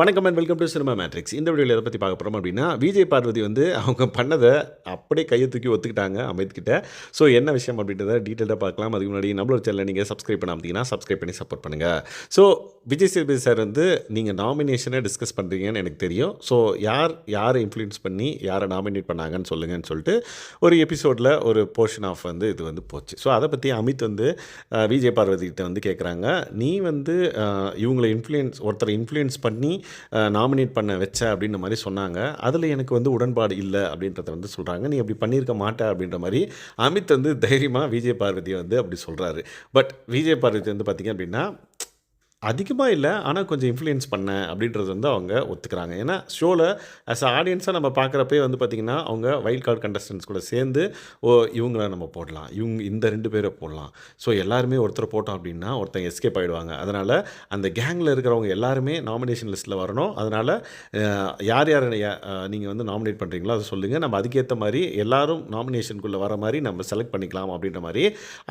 வணக்கம் and welcome to cinema Matrix இந்த வீடியோவில் எதை பற்றி பார்க்க போகிறோம் அப்படின்னா விஜய் பார்வதி வந்து அவங்க பண்ணதை அப்படியே கையை தூக்கி ஒத்துக்கிட்டாங்க அமித் ஸோ என்ன விஷயம் அப்படின்றத டீட்டெயிலாக பார்க்கலாம். அதுக்கு முன்னாடி நம்மளோட சேனலை நீங்கள் சப்ஸ்கிரைப் பண்ணாமத்தீங்கன்னா சப்ஸ்கிரைப் பண்ணி சப்போர்ட் பண்ணுங்கள் ஸோ விஜய் சேதுபதி சார் வந்து நீங்கள் நாமினேஷனை டிஸ்கஸ் பண்ணுறீங்கன்னு எனக்கு தெரியும். ஸோ யார் யாரை இன்ஃப்ளூயன்ஸ் பண்ணி யாரை நாமினேட் பண்ணாங்கன்னு சொல்லுங்கன்னு சொல்லிட்டு ஒரு எபிசோடில் ஒரு போர்ஷன் ஆஃப் வந்து இது வந்து போச்சு. ஸோ அதை பற்றி அமித் வந்து விஜய் பார்வதி கிட்ட வந்து கேட்குறாங்க நீ வந்து இவங்களை இன்ஃப்ளூயன்ஸ் ஒருத்தரை இன்ஃப்ளூயன்ஸ் பண்ணி நாமினேட் பண்ண வச்ச அப்படின்ற மாதிரி சொன்னாங்க. அதில் எனக்கு வந்து உடன்பாடு இல்லை அப்படின்றத வந்து சொல்கிறாங்க நீ அப்படி பண்ணியிருக்க மாட்ட அப்படின்ற மாதிரி அமித் வந்து தைரியமாக விஜய் பார்வதியை வந்து அப்படி சொல்கிறாரு பட் விஜய் பார்வதி வந்து பார்த்திங்க அப்படின்னா அதிகமாக இல்லை ஆனால் கொஞ்சம் இன்ஃப்ளூயன்ஸ் பண்ணேன் அப்படின்றது வந்து அவங்க ஒத்துக்கிறாங்க. ஏன்னா ஷோவில் ஆஸ் அ ஆடியன்ஸாக நம்ம பார்க்குறப்பே வந்து பார்த்திங்கன்னா அவங்க வைல்ட் கார்டு கண்டஸ்டன்ஸ் கூட சேர்ந்து ஓ இவங்கள நம்ம போடலாம். இவங்க இந்த ரெண்டு பேரை போடலாம். ஸோ எல்லாருமே ஒருத்தர் போட்டோம் அப்படின்னா ஒருத்தங்க எஸ்கேப் ஆகிடுவாங்க அதனால் அந்த கேங்கில் இருக்கிறவங்க எல்லாருமே நாமினேஷன் லிஸ்ட்டில் வரணும். அதனால் யார் யார் நீங்கள் வந்து நாமினேட் பண்ணுறீங்களோ அதை சொல்லுங்கள் நம்ம அதுக்கேற்ற மாதிரி எல்லாரும் நாமினேஷனுக்குள்ளே வர மாதிரி நம்ம செலக்ட் பண்ணிக்கலாம் அப்படின்ற மாதிரி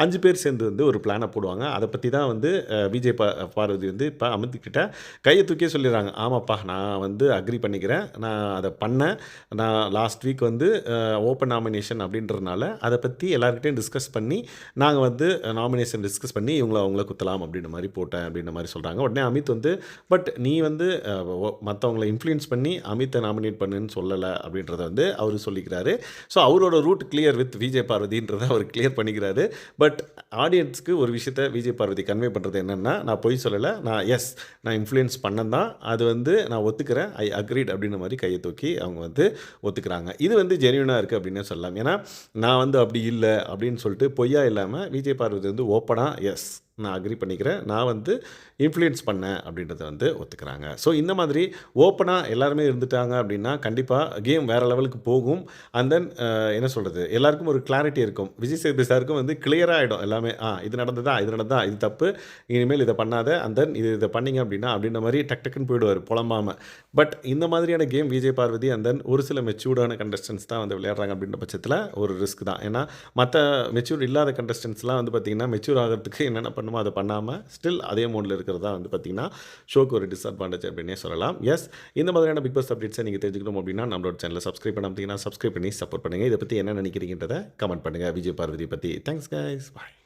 அஞ்சு பேர் சேர்ந்து வந்து ஒரு பிளானை போடுவாங்க. அதை பற்றி தான் வந்து விஜய் பா பார்வதி வந்து இப்போ அமித்கிட்ட கையை தூக்கியே சொல்லிடுறாங்க. ஆமாப்பா நான் வந்து அக்ரி பண்ணிக்கிறேன். நான் அதை பண்ணேன். நான் லாஸ்ட் வீக் வந்து ஓப்பன் நாமினேஷன் அப்படின்றதுனால அதை பற்றி எல்லாருக்கிட்டையும் டிஸ்கஸ் பண்ணி நாங்கள் வந்து நாமினேஷன் டிஸ்கஸ் பண்ணி இவங்கள அவங்கள குத்தலாம் அப்படின்ற மாதிரி போட்டேன் அப்படின்ற மாதிரி சொல்கிறாங்க உடனே அமித் வந்து பட் நீ வந்து மற்றவங்களை இன்ஃப்ளூயன்ஸ் பண்ணி அமித்தை நாமினேட் பண்ணுன்னு சொல்லலை அப்படின்றத வந்து அவர் சொல்லிக்கிறாரு. ஸோ அவரோட ரூட் கிளியர் வித் விஜய் பார்வதின்றத அவர் கிளியர் பண்ணிக்கிறாரு. பட் ஆடியன்ஸ்க்கு ஒரு விஷயத்த விஜய் பார்வதி கன்வே பண்ணுறது என்னென்னா நான் பொய் சொல்லலை நான் எஸ் நான் இன்ஃப்ளூயன்ஸ் பண்ணேன் தான். அது வந்து நான் ஒத்துக்கிறேன். ஐ அக்ரீட் அப்படின்ற மாதிரி கையை தூக்கி அவங்க வந்து ஒத்துக்கிறாங்க. இது வந்து ஜென்யூனாக இருக்குது அப்படின்னு சொல்லலாம். ஏன்னா நான் வந்து அப்படி இல்லை அப்படின்னு சொல்லிட்டு பொய்யா இல்லாமல் விஜய் பார்வதி வந்து ஓப்பனாக எஸ் நான் அக்ரி பண்ணிக்கிறேன். நான் வந்து இன்ஃப்ளூயன்ஸ் பண்ணேன் அப்படின்றத வந்து ஒத்துக்கிறாங்க. ஸோ இந்த மாதிரி ஓப்பனாக எல்லாருமே இருந்துட்டாங்க அப்படின்னா கண்டிப்பாக கேம் வேறு லெவலுக்கு போகும். அண்ட் தென் என்ன சொல்கிறது எல்லாருக்கும் ஒரு கிளாரிட்டி இருக்கும். விஜய் சேதுபதி சாருக்கும் வந்து கிளியராக ஆகிடும் எல்லாமே ஆ இது நடந்ததா? இது நடந்ததா? இது தப்பு. இனிமேல் இதை பண்ணாத. அண்ட் தென் இது இதை பண்ணீங்க அப்படின்னா அப்படின்ற மாதிரி டக் டக்குன்னு போயிடுவார் புலம்பாமல் பட் இந்த மாதிரியான game Vijay Parvathi and then ஒரு சில மெச்சூர்டான கண்டஸ்டன்ஸ் தான் வந்து விளையாடுறாங்க அப்படின்ற பட்சத்தில் ஒரு ரிஸ்க் தான். ஏன்னா மற்ற மெச்சூர் இல்லாத கண்டஸ்டன்ஸ்லாம் வந்து பார்த்திங்கன்னா மெச்சூர் ஆகிறதுக்கு என்னென்ன பண்ணுமோ அதை பண்ணாமல் ஸ்டில் அதே மோடில் இருக்கிறதா வந்து பார்த்திங்கன்னா ஷோக்கு ஒரு டிஸ்அட்வான்டேஜ் அப்படின்னே சொல்லலாம். எஸ் இந்த மாதிரியான பிக் பாஸ் அப்டேட்ஸை நீங்கள் தெரிஞ்சுக்கணும் அப்படின்னா நம்மளோட சேனலை சப்ஸ்கிரைப் பண்ணாமல் சப்ஸ்கிரைப் பண்ணி சப்போர்ட் பண்ணுங்கள் இதை பற்றி என்ன நினைக்கிறீங்கன்றதை கமெண்ட் பண்ணுங்கள் விஜய் பார்வதி பற்றி தேங்க்ஸ் கைஸ் பாய்